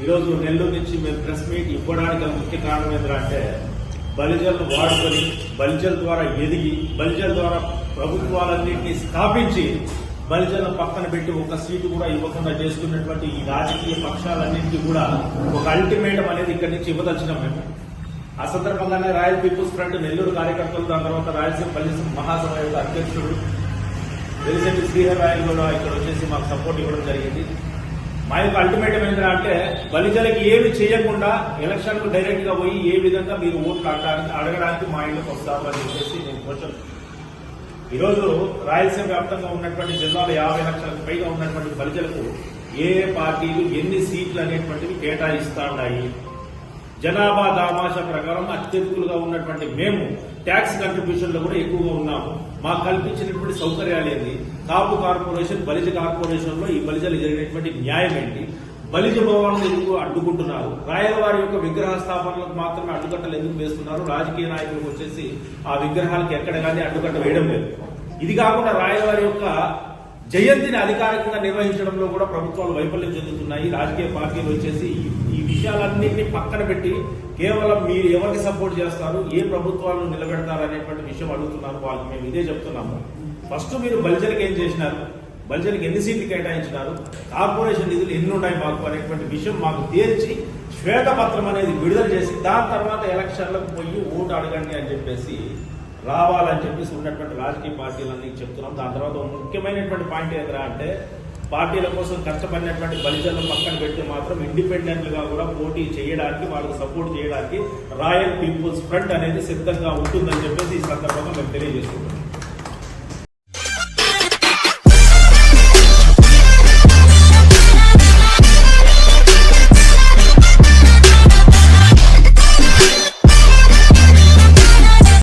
ఈరోజు నెల్లూరు నుంచి మేము ప్రెస్ మీట్ ఇవ్వడానికి ముఖ్య కారణం ఏంటంటే బలిజలను వాడుకొని బలిజల ద్వారా ఎదిగి బలిజల ద్వారా ప్రభుత్వాలన్నింటినీ స్థాపించి బలిజలను పక్కన పెట్టి ఒక సీటు కూడా ఇవ్వకుండా చేసుకున్నటువంటి ఈ రాజకీయ పక్షాలన్నింటినీ కూడా ఒక అల్టిమేటం అనేది ఇక్కడి నుంచి ఇవ్వదలిచినాం మేము. ఆ సందర్భంగానే రాయల్ పీపుల్స్ ఫ్రంట్ నెల్లూరు కార్యకర్తలు దాని తర్వాత రాయలసీమ బలిజం మహాసభ యొక్క అధ్యక్షుడు వెలిసెట్టి శ్రీహర్ రాయల్ కూడా ఇక్కడ వచ్చేసి మాకు సపోర్ట్ ఇవ్వడం జరిగింది. మా యొక్క అల్టిమేటం ఏంటంటే బలిజలకి ఏమి చేయకుండా ఎలక్షన్కు డైరెక్ట్గా పోయి ఏ విధంగా మీరు ఓట్లు అడగడానికి అడగడానికి మా ఇంట్లోకి వస్తారు అని చెప్పేసి నేను కొంచెం ఈరోజు రాయలసీమ వ్యాప్తంగా ఉన్నటువంటి జిల్లాలో యాభై లక్షలకు పైగా ఉన్నటువంటి బలిజలకు ఏ పార్టీలు ఎన్ని సీట్లు అనేటువంటివి కేటాయిస్తాయి జనాభా దామాష ప్రకారం అత్యధికులుగా ఉన్నటువంటి మేము ట్యాక్స్ కంట్రిబ్యూషన్లో కూడా ఎక్కువగా ఉన్నాము. మాకు కల్పించినటువంటి సౌకర్యాలు ఏంటి? కాపు కార్పొరేషన్ బలిజ కార్పొరేషన్లో ఈ బలిజలు జరిగినటువంటి న్యాయం ఏంటి? బలిజ భవనం ఎందుకు అడ్డుకుంటున్నారు? రాయలవారి యొక్క విగ్రహ స్థాపనలకు మాత్రమే అడ్డుకట్టలు ఎందుకు వేస్తున్నారు? రాజకీయ నాయకులకు వచ్చేసి ఆ విగ్రహాలకు ఎక్కడ కానీ అడ్డుకట్ట వేయడం లేదు. ఇది కాకుండా రాయలవారి యొక్క జయంతిని అధికారికంగా నిర్వహించడంలో కూడా ప్రభుత్వాలు వైఫల్యం చెందుతున్నాయి. రాజకీయ పార్టీలు వచ్చేసి విషయాలన్నింటినీ పక్కన పెట్టి కేవలం మీరు ఎవరికి సపోర్ట్ చేస్తారు ఏ ప్రభుత్వాలను నిలబెడతారు అనేటువంటి విషయం అడుగుతున్నారు వాళ్ళకి మేము ఇదే చెప్తున్నాము. ఫస్ట్ మీరు బల్జర్కి ఏం చేసినారు? బల్జర్కి ఎన్ని సీట్లు కేటాయించినారు? కార్పొరేషన్ నిధులు ఎన్ని ఉన్నాయి మాకు అనేటువంటి విషయం మాకు తేల్చి శ్వేతపత్రం అనేది విడుదల చేసి దాని తర్వాత ఎలక్షన్లకు పోయి ఓటు అడగండి అని చెప్పేసి రావాలని చెప్పేసి ఉన్నటువంటి రాజకీయ పార్టీలన్నీ చెప్తున్నాం. దాని తర్వాత ముఖ్యమైనటువంటి పాయింట్ ఏంటంటే అంటే పార్టీల కోసం కష్టపడినటువంటి బలిజలను పక్కన పెట్టి మాత్రం ఇండిపెండెంట్గా కూడా పోటీ చేయడానికి వాళ్ళకి సపోర్ట్ చేయడానికి రాయల్ పీపుల్స్ ఫ్రంట్ అనేది సిద్ధంగా ఉంటుందని చెప్పేసి ఈ సందర్భంగా మేము తెలియజేస్తున్నాం.